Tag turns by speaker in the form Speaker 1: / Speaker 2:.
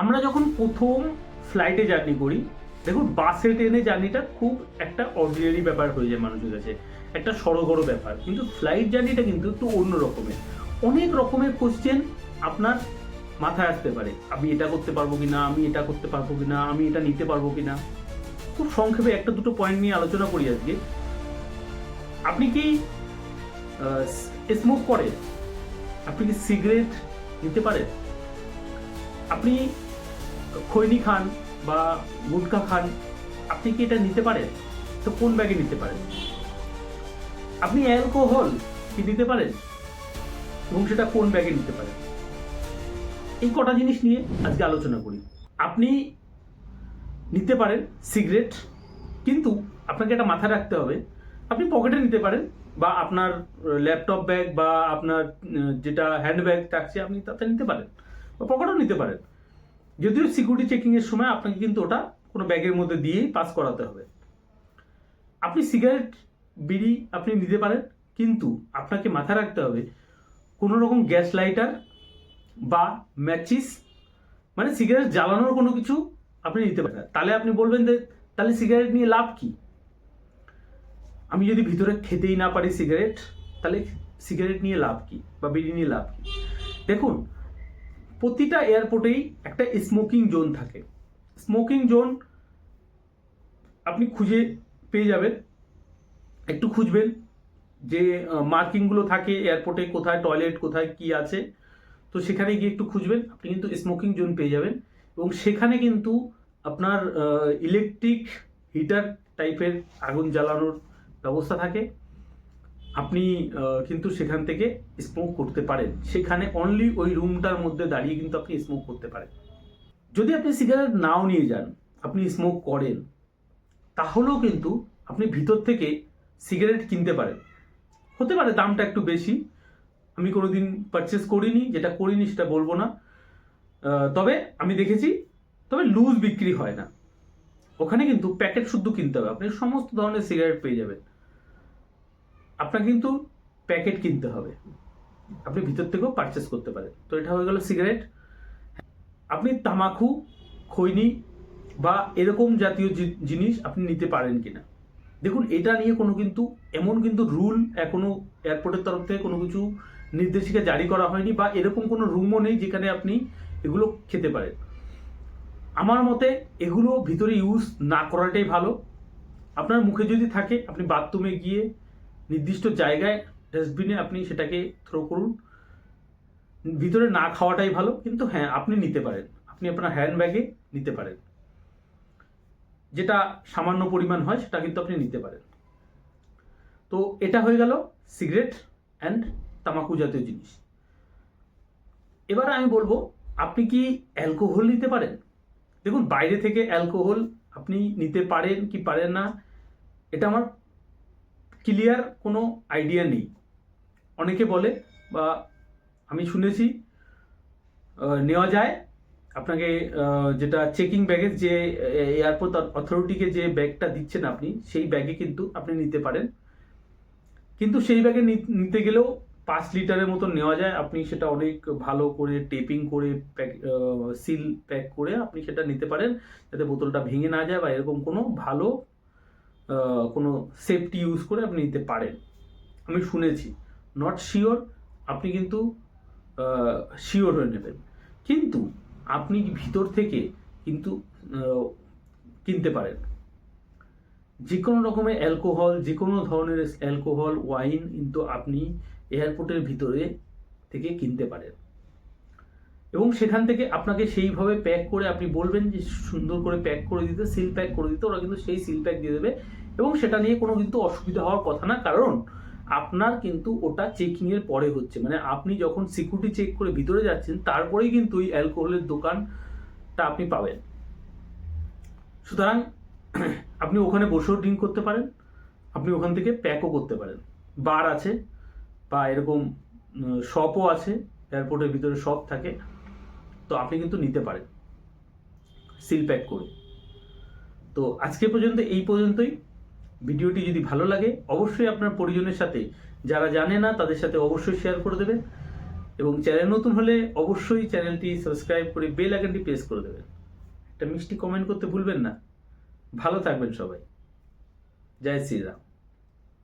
Speaker 1: আমরা যখন প্রথম ফ্লাইটে জার্নি করি, দেখুন বাসে ট্রেনে জার্নিটা খুব একটা অর্ডিনারি ব্যাপার হয়ে যায় মানুষের কাছে। একটা সড়গড় ব্যাপার। কিন্তু ফ্লাইট জার্নিটা কিন্তু একটু অন্য রকমের। অনেক রকমের কোশ্চেন আপনার মাথায় আসতে পারে। আমি এটা করতে পারব কি না আমি এটা করতে পারব কি না আমি এটা নিতে পারব কিনা। খুব সংক্ষেপে একটা দুটো পয়েন্ট নিয়ে আলোচনা করি আজকে। আপনি কি স্মোক করেন আপনি কি সিগারেট নিতে পারেন? আপনি খৈনি খান বা গুটখা খান, আপনি কি এটা নিতে পারেন? তো কোন ব্যাগে নিতে পারেন? আপনি অ্যালকোহল কি নিতে পারেন? এবং সেটা কোন ব্যাগে নিতে পারেন? এই কটা জিনিস নিয়ে আজকে আলোচনা করি। আপনি নিতে পারেন সিগারেট, কিন্তু আপনাকে একটা মাথায় রাখতে হবে, আপনি পকেটে নিতে পারেন, বা আপনার ল্যাপটপ ব্যাগ বা আপনার যেটা হ্যান্ড ব্যাগ থাকছে, আপনি তাতে নিতে পারেন। পকেটেও নিতে পারেন। যদিও সিকিউরিটি চেকিংয়ের সময় আপনাকে কিন্তু ওটা কোনো ব্যাগের মধ্যে দিয়েই পাস করাতে হবে। আপনি সিগারেট বিড়ি আপনি নিতে পারেন, কিন্তু আপনাকে মাথায় রাখতে হবে, কোনো রকম গ্যাস লাইটার বা ম্যাচিস মানে সিগারেট জ্বালানোর কোনো কিছু আপনি নিতে পারেন। তাহলে আপনি বলবেন যে, তাহলে সিগারেট নিয়ে লাভ কি? আমি যদি ভিতরে খেতেই না পারি সিগারেট তাহলে সিগারেট নিয়ে লাভ কি? বা বিড়ি নিয়ে লাভ কি? দেখুন প্রতিটা এয়ারপোর্টেই একটা স্মোকিং জোন থাকে। স্মোকিং জোন আপনি খুঁজে পেয়ে যাবেন। একটু খুঁজবেন যে মার্কিংগুলো থাকে এয়ারপোর্টে, কোথায় টয়লেট কোথায় কি আছে। তো সেখানে গিয়ে একটু খুঁজবেন, আপনি কিন্তু স্মোকিং জোন পেয়ে যাবেন। এবং সেখানে কিন্তু আপনার ইলেকট্রিক হিটার টাইপের আগুন জ্বালানোর ব্যবস্থা থাকে। আপনি কিন্তু সেখান থেকে স্মোক করতে পারেন। সেখানে অনলি ওই রুমটার মধ্যে দাঁড়িয়ে কিন্তু আপনি স্মোক করতে পারেন। যদি আপনি সিগারেট নাও নিয়ে যান, আপনি স্মোক করেন, তাহলেও কিন্তু আপনি ভিতর থেকে সিগারেট কিনতে পারেন। হতে পারে দামটা একটু বেশি। আমি কোনোদিন পারচেস করিনি, যেটা করিনি সেটা বলব না। তবে আমি দেখেছি, তবে লুজ বিক্রি হয় না। ওখানে কিন্তু প্যাকেট শুদ্ধ কিনতে হবে। আপনি সমস্ত ধরনের সিগারেট পেয়ে যাবেন। আপনাকে কিন্তু প্যাকেট কিনতে হবে। আপনি ভিতর থেকেও পারচেস করতে পারেন। তো এটা হয়ে গেল সিগারেট আপনি তামাকু, খৈনি বা এরকম জাতীয় জিনিস আপনি নিতে পারেন কিনা। দেখুন, এটা নিয়ে কোনো কিন্তু, এমন কিন্তু রুল এখনও এয়ারপোর্টের তরফ থেকে কোনো কিছু নির্দেশিকা জারি করা হয়নি বা এরকম কোনো রুমও নেই যেখানে আপনি এগুলো খেতে পারেন। আমার মতে এগুলো ভিতরে ইউজ না করাটাই ভালো। আপনার মুখে যদি থাকে, আপনি বাথরুমে গিয়ে নির্দিষ্ট জায়গায় ডাস্টবিনে আপনি সেটাকে থ্রো করুন। ভিতরে না খাওয়াটাই ভালো, কিন্তু হ্যাঁ আপনি নিতে পারেন। আপনি আপনার হ্যান্ড ব্যাগে নিতে পারেন। যেটা সামান্য পরিমাণ হয়, সেটা কিন্তু আপনি নিতে পারেন। তো এটা হয়ে গেল সিগারেট অ্যান্ড তামাকু জাতীয় জিনিস। এবার আমি বলব, আপনি কি অ্যালকোহল নিতে পারেন? দেখুন, বাইরে থেকে অ্যালকোহল আপনি নিতে পারেন কি পারেন না, এটা আমার ক্লিয়ার কোনো আইডিয়া নেই। অনেকে বলে বা আমি শুনেছি নেওয়া যায়। আপনাকে যেটা চেকিং ব্যাগের যে এয়ারপোর্ট অথরিটিকে যে ব্যাগটা দিচ্ছেন আপনি, সেই ব্যাগে কিন্তু আপনি নিতে পারেন। কিন্তু সেই ব্যাগে নিতে গেলেও পাঁচ লিটারের মতো নেওয়া যায়। আপনি সেটা অনেক ভালো করে টেপিং করে প্যাক সিল প্যাক করে আপনি সেটা নিতে পারেন, যাতে বোতলটা ভেঙে না যায় বা এরকম কোনো ভালো কোনো সেফটি ইউজ করে আপনি নিতে পারেন। আমি শুনেছি নট শিওর আপনি কিন্তু শিওর হয়ে নেবেন। কিন্তু আপনি ভিতর থেকে কিন্তু কিনতে পারেন। যে কোনো রকমের অ্যালকোহল যে কোনো ধরনের অ্যালকোহল ওয়াইন কিন্তু আপনি এয়ারপোর্টের ভিতরে থেকে কিনতে পারেন। এবং সেখান থেকে আপনাকে সেইভাবে প্যাক করে আপনি বলবেন যে সুন্দর করে প্যাক করে দিতে সিল প্যাক করে দিতে, ওরা কিন্তু সেই সিল প্যাক দিয়ে দেবে। এবং সেটা নিয়ে কোনো কিন্তু অসুবিধা হওয়ার কথা না, কারণ আপনার কিন্তু ওটা চেকিংয়ের পরে হচ্ছে। মানে আপনি যখন সিকিউরিটি চেক করে ভিতরে যাচ্ছেন, তারপরেই কিন্তু ওই অ্যালকোহলের দোকানটা আপনি পাবেন। সুতরাং আপনি ওখানে বসেও ড্রিঙ্ক করতে পারেন, আপনি ওখান থেকে প্যাকও করতে পারেন। বার আছে, বা এরকম শপও আছে এয়ারপোর্টের ভিতরে শপ থাকে। তো আপনি কিন্তু নিতে পারেন। সিল প্যাক করে। তো আজকে পর্যন্ত, এই পর্যন্তই। ভিডিওটি যদি ভালো লাগে, অবশ্যই আপনার পরিজনের সাথে, যারা জানে না, তাদের সাথে অবশ্যই শেয়ার করে দেবেন। এবং চ্যানেল নতুন হলে অবশ্যই চ্যানেলটি সাবস্ক্রাইব করে বেল আইকনটি প্রেস করে দেবেন। একটা মিষ্টি কমেন্ট করতে ভুলবেন না। ভালো থাকবেন সবাই। জয় শ্রীরাম।